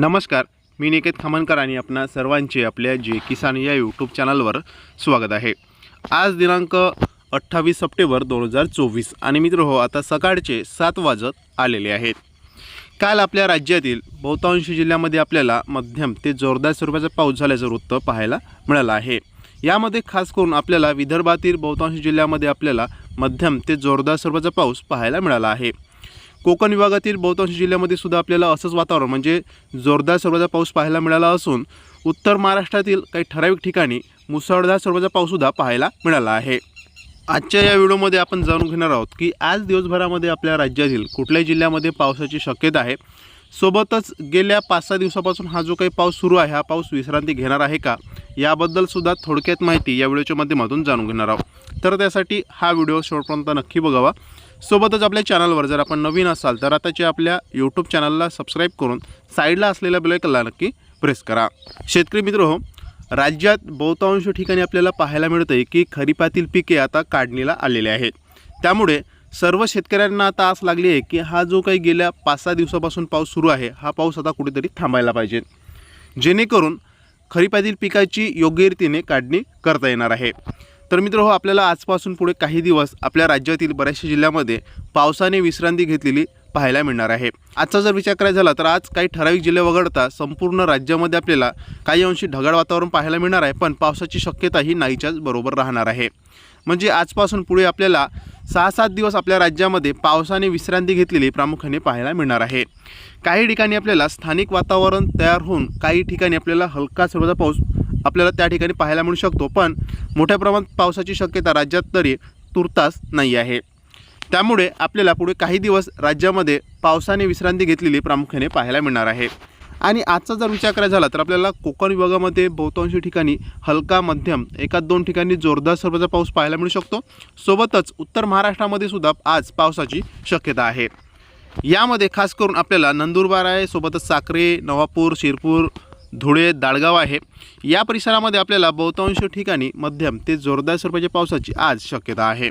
नमस्कार मी निकेत खामनकर आणि आपणा सर्वांचे आपल्या जे किसान या यूट्यूब चॅनलवर स्वागत आहे. आज दिनांक अठ्ठावीस सप्टेंबर दोन हजार चोवीस आणि मित्र हो आता सकाळचे सात वाजत आलेले आहेत. काल आपल्या राज्यातील बहुतांश जिल्ह्यामध्ये आपल्याला मध्यम ते जोरदार स्वरूपाचा पाऊस झाल्याचं वृत्त पाहायला मिळालं आहे. यामध्ये खास करून आपल्याला विदर्भातील बहुतांश जिल्ह्यामध्ये आपल्याला मध्यम ते जोरदार स्वरूपाचा पाऊस पाहायला मिळाला आहे. कोकण विभागातील बहुतांश जिल्ह्यामध्ये सुद्धा आपल्याला असंच वातावरण म्हणजे जोरदार स्वरूपाचा पाऊस पाहायला मिळाला असून उत्तर महाराष्ट्रातील काही ठराविक ठिकाणी मुसळधार स्वरूपाचा पाऊससुद्धा पाहायला मिळाला आहे. आजच्या या व्हिडिओमध्ये आपण जाणून घेणार आहोत की आज दिवसभरामध्ये आपल्या राज्यातील कुठल्याही जिल्ह्यामध्ये पावसाची शक्यता आहे. सोबतच गेल्या पाच सहा दिवसापासून हा जो काही पाऊस सुरू आहे हा पाऊस विश्रांती घेणार आहे का? याबद्दलसुद्धा थोडक्यात माहिती या व्हिडिओच्या माध्यमातून जाणून घेणार आहोत. तर त्यासाठी हा व्हिडिओ शेवटपर्यंत नक्की बघावा. सोबतच आपल्या चॅनलवर जर आपण नवीन असाल तर आताच्या आपल्या यूट्यूब चॅनलला सबस्क्राईब करून साईडला असलेल्या बेलायकनला नक्की प्रेस करा. शेतकरी मित्र हो राज्यात बहुतांश ठिकाणी आपल्याला पाहायला मिळतं आहे की खरीपातील पिके आता काढणीला आलेले आहेत. त्यामुळे सर्व शेतकऱ्यांना आता आस लागली आहे की हा जो काही गेल्या पाच सहा दिवसापासून पाऊस सुरू आहे हा पाऊस आता कुठेतरी थांबायला पाहिजे. जेणेकरून खरीपातील पिकाची योग्यरीतीने काढणी करता येणार आहे. तर मित्र हो आपल्याला आजपासून पुढे काही दिवस आपल्या राज्यातील बऱ्याचशा जिल्ह्यामध्ये पावसाने विश्रांती घेतलेली पाहायला मिळणार आहे. आजचा जर विचार करायचा झाला तर आज काही ठराविक जिल्हे वगळता संपूर्ण राज्यामध्ये आपल्याला काही अंशी ढगाळ वातावरण पाहायला मिळणार आहे पण पावसाची शक्यता ही नाहीच्याच बरोबर राहणार आहे. म्हणजे आजपासून पुढे आपल्याला सहा सात दिवस आपल्या राज्यामध्ये पावसाने विश्रांती घेतलेली प्रामुख्याने पाहायला मिळणार आहे. काही ठिकाणी आपल्याला स्थानिक वातावरण तयार होऊन काही ठिकाणी आपल्याला हलका स्वरूपाचा पाऊस आपल्याला त्या ठिकाणी पाहायला मिळू शकतो. पण मोठ्या प्रमाणात पावसाची शक्यता राज्यात तरी तुर्तास नाही आहे. त्यामुळे आपल्याला पुढे काही दिवस राज्यामध्ये पावसाने विश्रांती घेतलेली प्रामुख्याने पाहायला मिळणार आहे. आणि आजचा जर विचार करायचा झाला तर आपल्याला कोकण विभागामध्ये बहुतांश ठिकाणी हलका मध्यम एकाच दोन ठिकाणी जोरदार स्वरूपाचा पाऊस पाहायला मिळू शकतो. सोबतच उत्तर महाराष्ट्रामध्ये सुद्धा आज पावसाची शक्यता आहे. यामध्ये खास करून आपल्याला नंदुरबार आहे सोबतच साक्रे नवापूर शिरपूर धुळे दाळगाव आहे. या परिसरामध्ये आपल्याला बहुतांश ठिकाणी मध्यम ते जोरदार स्वरूपाच्या पावसाची आज शक्यता आहे.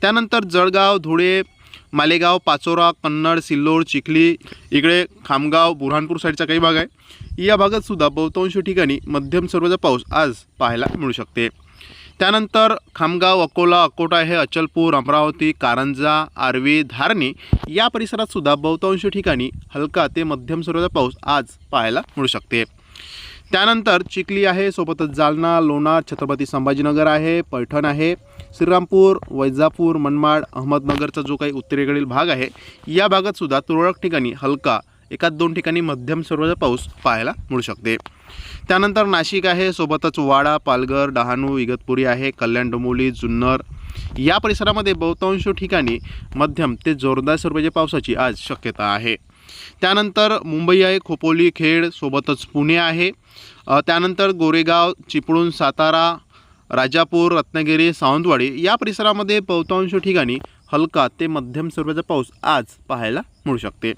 त्यानंतर जळगाव धुळे मालेगाव पाचोरा कन्नड सिल्लोड चिखली इकडे खामगाव बुऱ्हाणपूर साईडचा काही भाग आहे. या भागात सुद्धा बहुतांश ठिकाणी मध्यम स्वरूपाचा पाऊस आज पाहायला मिळू शकते. त्यानंतर खामगाव अकोला अकोटा हे अचलपूर अमरावती कारंजा आर्वी धारणी या परिसरात सुद्धा बहुतांश ठिकाणी हलका ते मध्यम स्वरूपाचा पाऊस आज पाहायला मिळू शकते. त्यानंतर चिखली आहे सोबतच जालना लोणार छत्रपती संभाजीनगर आहे पैठण आहे श्रीरामपूर वैजापूर मनमाड अहमदनगरचा जो काही उत्तरेकडील भाग आहे या भागात सुद्धा तुरळक ठिकाणी हलका एकाच दोन ठिकाणी मध्यम स्वरूपाचा पाऊस पाहायला मिळू शकते. त्यानंतर नाशिक आहे सोबतच वाडा पालघर डहाणू इगतपुरी आहे कल्याण डोंबोली जुन्नर. या परिसरामध्ये बहुतांश ठिकाणी मध्यम ते जोरदार स्वरूपाच्या पावसाची आज शक्यता आहे. त्यानंतर मुंबई आहे खोपोली खेड सोबतच पुणे आहे. त्यानंतर गोरेगाव चिपळूण सातारा राजापूर रत्नागिरी सावंतवाडी या परिसरामध्ये बहुतांश ठिकाणी हलका ते मध्यम स्वरूपाचा पाऊस आज पाहायला मिळू शकते.